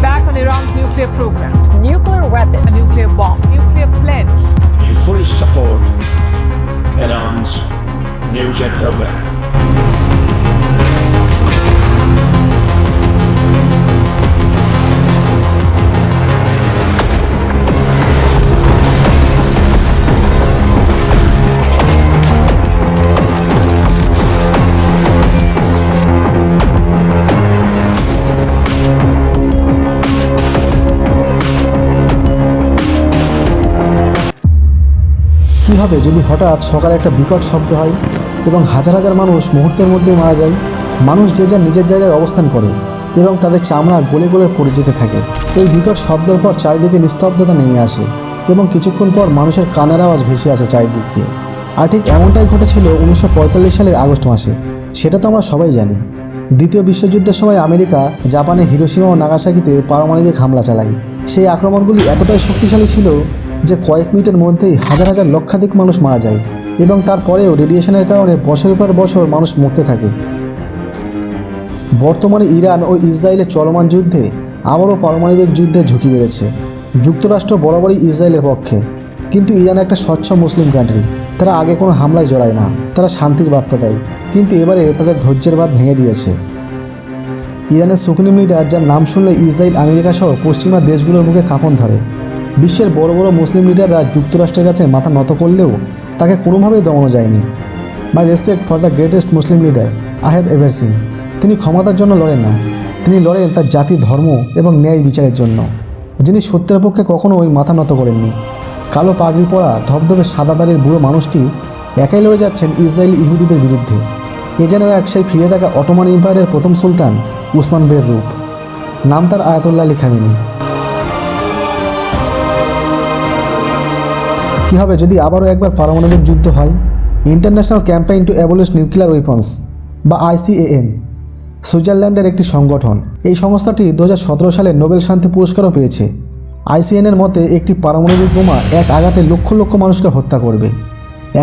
Back on Iran's nuclear program, nuclear weapon. a nuclear bomb, nuclear হবে যদি হঠাৎ সকালে একটা বিকট শব্দ হয় এবং হাজার হাজার মানুষ মুহূর্তের মধ্যে মারা যায়, মানুষ যে যার নিজের জায়গায় অবস্থান করে এবং তাদের চামড়া গলে গলে পড়ে যেতে থাকে। এই বিকট শব্দের পর চারিদিকে নিস্তব্ধতা নেমে আসে এবং কিছুক্ষণ পর মানুষের কানের আওয়াজ ভেসে আসে চারিদিক। দিয়ে আর ঠিক এমনটাই ঘটেছিল উনিশশো পঁয়তাল্লিশ সালের আগস্ট মাসে। সেটা তো আমরা সবাই জানি। দ্বিতীয় বিশ্বযুদ্ধের সময় আমেরিকা জাপানে হিরোসীমা ও নাগাসাকিতে পারমাণবিক হামলা চালায়। সেই আক্রমণগুলি এতটাই শক্তিশালী ছিল যে কয়েক মিনিটের মধ্যেই হাজার হাজার লক্ষাধিক মানুষ মারা যায় এবং তারপরেও রেডিয়েশনের কারণে বছরের পর বছর মানুষ মরতে থাকে। বর্তমানে ইরান ও ইসরায়েলের চলমান যুদ্ধে আবারও পারমাণবিক যুদ্ধে ঝুঁকি বেড়েছে। যুক্তরাষ্ট্র বরাবরই ইসরায়েলের পক্ষে। কিন্তু ইরান একটা স্বচ্ছ মুসলিম কান্ট্রি তারা আগে কোনো হামলায় জড়ায় না। তারা শান্তির বার্তা দেয়। কিন্তু এবারে তাদের ধৈর্যের বাদ ভেঙে দিয়েছে। ইরানের সুপ্রিম লিডার যার নাম শুনলে ইসরায়েল আমেরিকা সহ পশ্চিমা দেশগুলোর মুখে কাঁপন ধরে। বিশ্বের বড় বড় মুসলিম লিডাররা যুক্তরাষ্ট্রের কাছে মাথা নত করলেও তাকে কোনোভাবেই দমানো যায়নি। My respect for the greatest Muslim leader I have ever seen তিনি ক্ষমতার জন্য লড়েন না। তিনি লড়েন তার জাতি, ধর্ম এবং ন্যায় বিচারের জন্য। যিনি সত্যের পক্ষে কখনো ওই মাথা নত করেননি। কালো পাগড়ি পরা ধবধবে সাদা দাড়ির বুড়ো মানুষটি একাই লড়ে যাচ্ছেন ইসরায়েল ইহুদিদের বিরুদ্ধে। এ যেন এক সেই ফিরে থাকা অটোমান এম্পায়ারের প্রথম সুলতান উসমান বের রূপ। নাম তার আয়াতুল্লাহ আলী কী হবে যদি আবারও একবার পারমাণবিক যুদ্ধ হয়? International campaign to abolish nuclear weapons বা আইসিএএন সুইজারল্যান্ডের একটি সংগঠন। এই সংস্থাটি দু হাজার সতেরো সালে নোবেল শান্তি পুরস্কারও পেয়েছে। আইসিএনের মতে, একটি পারমাণবিক বোমা এক আঘাতে লক্ষ লক্ষ মানুষকে হত্যা করবে।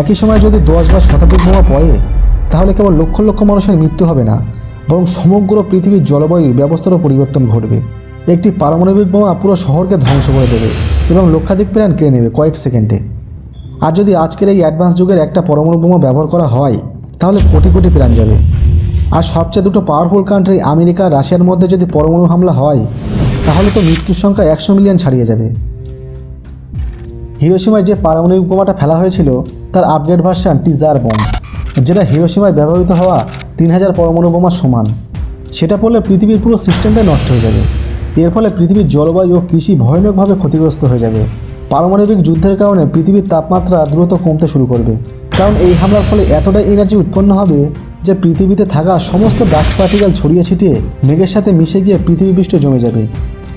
একই সময় যদি দশ বা শতাধিক বোমা পড়ে, তাহলে কেবল লক্ষ লক্ষ মানুষের মৃত্যু হবে না, বরং সমগ্র পৃথিবীর জলবায়ু ব্যবস্থারও পরিবর্তন ঘটবে। একটি পারমাণবিক বোমা পুরো শহরকে ধ্বংস করে দেবে এবং লক্ষাধিক প্রাণ কেড়ে নেবে কয়েক সেকেন্ডে। আর যদি আজকের এই অ্যাডভান্স যুগের একটা পরমাণু বোমা ব্যবহার করা হয়, তাহলে কোটি কোটি প্রাণ যাবে। আর সবচেয়ে দুটো পাওয়ারফুল কান্ট্রি আমেরিকা, রাশিয়ার মধ্যে যদি পরমাণু হামলা হয়, তাহলে তো মৃত্যুর সংখ্যা একশো মিলিয়ন ছাড়িয়ে যাবে। হিরোসীমায় যে পারমাণবিক বোমাটা ফেলা হয়েছিল, তার আপডেট ভার্সান টিজার বম যেটা হিরোসীমায় ব্যবহৃত হওয়া তিন হাজার পরমাণু বোমার সমান। সেটা পড়লে পৃথিবীর পুরো সিস্টেমটাই নষ্ট হয়ে যাবে। এর ফলে পৃথিবীর জলবায়ু ও কৃষি ভয়ানকভাবে ক্ষতিগ্রস্ত হয়ে যাবে। পারমাণবিক যুদ্ধের কারণে পৃথিবীর তাপমাত্রা দ্রুত কমতে শুরু করবে। কারণ এই হামলার ফলে এতটাই এনার্জি উৎপন্ন হবে যে পৃথিবীতে থাকা সমস্ত ডাস্ট পার্টিকেল ছড়িয়ে ছিটিয়ে মেঘের সাথে মিশে গিয়ে পৃথিবী পৃষ্ঠ জমে যাবে।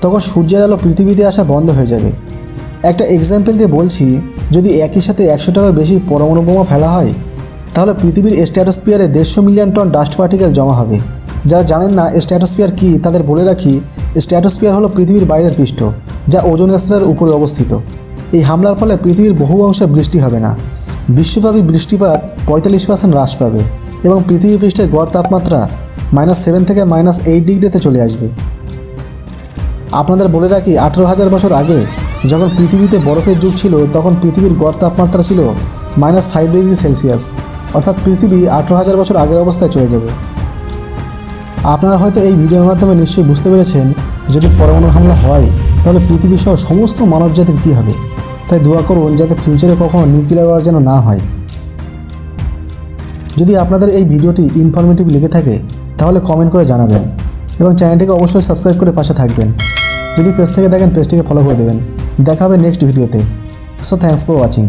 তখন সূর্যের আলো পৃথিবীতে আসা বন্ধ হয়ে যাবে। একটা এক্সাম্পল দিয়ে বলছি, যদি একই সাথে একশোটারও বেশি পরমাণু বোমা ফেলা হয়, তাহলে পৃথিবীর স্ট্র্যাটোস্পিয়ারে দেড়শো মিলিয়ন টন ডাস্ট পার্টিকেল জমা হবে। যারা জানেন না স্ট্র্যাটোস্পিয়ার কী, তাদের বলে রাখি স্ট্র্যাটোস্পিয়ার হলো পৃথিবীর বাইরের পৃষ্ঠ, যা ওজন স্তরের উপরে অবস্থিত। এই হামলার ফলে পৃথিবীর বহু অংশে বৃষ্টি হবে না। বিশ্বব্যাপী বৃষ্টিপাত পঁয়তাল্লিশ পার্সেন্ট হ্রাস পাবে এবং পৃথিবী পৃষ্ঠের গড় তাপমাত্রা মাইনাস সেভেন থেকে মাইনাস এইট ডিগ্রিতে চলে আসবে। আপনাদের বলে রাখি, আঠেরো হাজার বছর আগে যখন পৃথিবীতে বরফের যুগ ছিল, তখন পৃথিবীর গড় তাপমাত্রা ছিল মাইনাস ফাইভ ডিগ্রি সেলসিয়াস। অর্থাৎ পৃথিবী আঠেরো হাজার বছর আগের অবস্থায় চলে যাবে। আপনারা হয়তো এই ভিডিওর মাধ্যমে নিশ্চয়ই বুঝতে পেরেছেন, যদি পরমাণু হামলা হয়, তাহলে পৃথিবী সহ সমস্ত মানবজাতির কী হবে? তাই দোয়া করুন যাতে ফিউচারে কখনো নিউক্লিয়ার ওয়ার যেন না হয়। যদি আপনাদের এই ভিডিওটি ইনফরমেটিভ লেগে থাকে, তাহলে কমেন্ট করে জানাবেন এবং চ্যানেলটিকে অবশ্যই সাবস্ক্রাইব করে পাশে থাকবেন। যদি পেজ থেকে দেখেন পেজটিকে ফলো করে দেবেন। দেখা হবে নেক্সট ভিডিওতে সো থ্যাংকস ফর ওয়াচিং